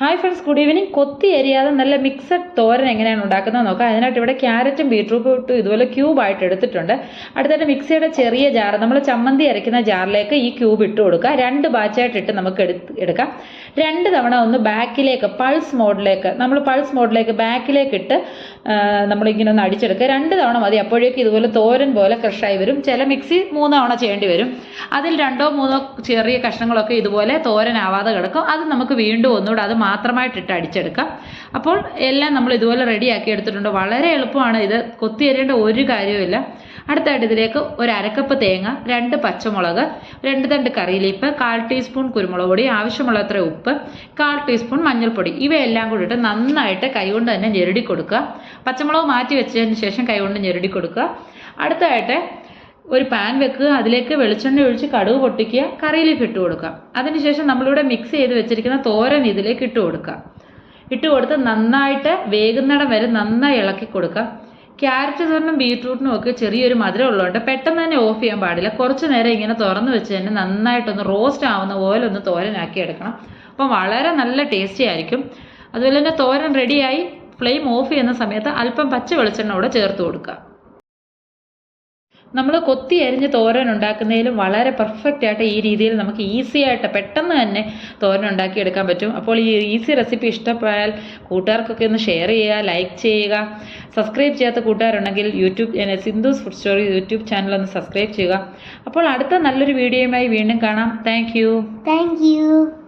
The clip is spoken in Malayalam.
ഹായ് ഫ്രണ്ട്സ് ഗുഡ് ഈവനിങ് കൊത്തി എരിയാതെ നല്ല മിക്സഡ് തോരൻ എങ്ങനെയാണ് ഉണ്ടാക്കുന്നത് നോക്കാം. അതിനായിട്ട് ഇവിടെ ക്യാരറ്റും ബീട്രൂട്ടും ഇതുപോലെ ക്യൂബായിട്ട് എടുത്തിട്ടുണ്ട്. അടുത്തായിട്ട് മിക്സിയുടെ ചെറിയ ജാർ നമ്മൾ ചമ്മന്തി അരയ്ക്കുന്ന ജാറിലേക്ക് ഈ ക്യൂബ് ഇട്ട് കൊടുക്കുക. രണ്ട് ബാച്ചായിട്ട് ഇട്ട് നമുക്ക് എടുക്കാം. രണ്ട് തവണ ഒന്ന് ബാക്കിലേക്ക് പൾസ് മോഡിലേക്ക് നമ്മൾ പൾസ് മോഡിലേക്ക് ബാക്കിലേക്ക് ഇട്ട് നമ്മളിങ്ങനെ ഒന്ന് അടിച്ചെടുക്കുക. രണ്ട് തവണ മതി അപ്പോഴേക്കും ഇതുപോലെ തോരൻ പോലെ ക്രഷായി വരും. ചില മിക്സി മൂന്ന് തവണ ചെയ്യേണ്ടി വരും. അതിൽ രണ്ടോ മൂന്നോ ചെറിയ കഷ്ണങ്ങളൊക്കെ ഇതുപോലെ തോരനാവാതെ കിടക്കും. അത് നമുക്ക് വീണ്ടും ഒന്നുകൂടെ അത് മാത്രമായിട്ടിട്ട് അടിച്ചെടുക്കാം. അപ്പോൾ എല്ലാം നമ്മൾ ഇതുപോലെ റെഡിയാക്കി എടുത്തിട്ടുണ്ട്. വളരെ എളുപ്പമാണ് ഇത്. കൊത്തി എറിയേണ്ട ഒരു കാര്യവുമില്ല അടുത്തായിട്ട് ഇതിലേക്ക് ഒരു അരക്കപ്പ് തേങ്ങ രണ്ട് പച്ചമുളക് രണ്ട് തണ്ട് കറിയിലിപ്പ് കാൽ ടീസ്പൂൺ കുരുമുളക് പൊടി ആവശ്യമുള്ളത്ര ഉപ്പ് കാൽ ടീസ്പൂൺ മഞ്ഞൾപ്പൊടി. ഇവയെല്ലാം കൂടി ഇട്ട് നന്നായിട്ട് കൈകൊണ്ട് തന്നെ ഞെരടി കൊടുക്കുക. പച്ചമുളക് മാറ്റി വെച്ചതിന് ശേഷം കൈകൊണ്ട് ഞെരടി കൊടുക്കുക. അടുത്തതായിട്ട് ഒരു പാൻ വെക്കുക അതിലേക്ക് വെളിച്ചെണ്ണ ഒഴിച്ച് കടുക് പൊട്ടിക്കുക കറിയിലേക്ക് ഇട്ട് കൊടുക്കുക. അതിനുശേഷം നമ്മളിവിടെ മിക്സ് ചെയ്ത് വെച്ചിരിക്കുന്ന തോരൻ ഇതിലേക്ക് ഇട്ട് കൊടുക്കുക. ഇട്ട് കൊടുത്ത് നന്നായിട്ട് വേകുന്നിടം വരെ നന്നായി ഇളക്കി കൊടുക്കുക. ക്യാരറ്റ് തോരനും ബീട്രൂട്ടിനും ഒക്കെ ചെറിയൊരു മധുരം ഉള്ളതുകൊണ്ട് പെട്ടെന്ന് തന്നെ ഓഫ് ചെയ്യാൻ പാടില്ല. കുറച്ച് നേരം ഇങ്ങനെ തുറന്ന് വെച്ച് തന്നെ നന്നായിട്ടൊന്ന് റോസ്റ്റ് ആവുന്ന പോലെ ഒന്ന് തോരനാക്കി എടുക്കണം. അപ്പം വളരെ നല്ല ടേസ്റ്റി ആയിരിക്കും. അതുപോലെ തന്നെ തോരൻ റെഡിയായി ഫ്ലെയിം ഓഫ് ചെയ്യുന്ന സമയത്ത് അല്പം പച്ച വെളിച്ചെണ്ണ കൂടെ ചേർത്ത് കൊടുക്കുക. നമ്മൾ കൊത്തി അരിഞ്ഞ് തോരൻ ഉണ്ടാക്കുന്നതിലും വളരെ പെർഫെക്റ്റ് ആയിട്ട് ഈ രീതിയിൽ നമുക്ക് ഈസി ആയിട്ട് പെട്ടെന്ന് തന്നെ തോരൻ ഉണ്ടാക്കി എടുക്കാൻ പറ്റും. അപ്പോൾ ഈ ഈസി റെസിപ്പി ഇഷ്ടപ്പെട്ടാൽ കൂട്ടുകാർക്കൊക്കെ ഒന്ന് ഷെയർ ചെയ്യുക ലൈക്ക് ചെയ്യുക. സബ്സ്ക്രൈബ് ചെയ്യാത്ത കൂട്ടുകാരുണ്ടെങ്കിൽ YouTube Sindhu's food story YouTube channel ഒന്ന് സബ്സ്ക്രൈബ് ചെയ്യുക. അപ്പോൾ അടുത്ത നല്ലൊരു വീഡിയോയുമായി വീണ്ടും കാണാം. Thank Thank you.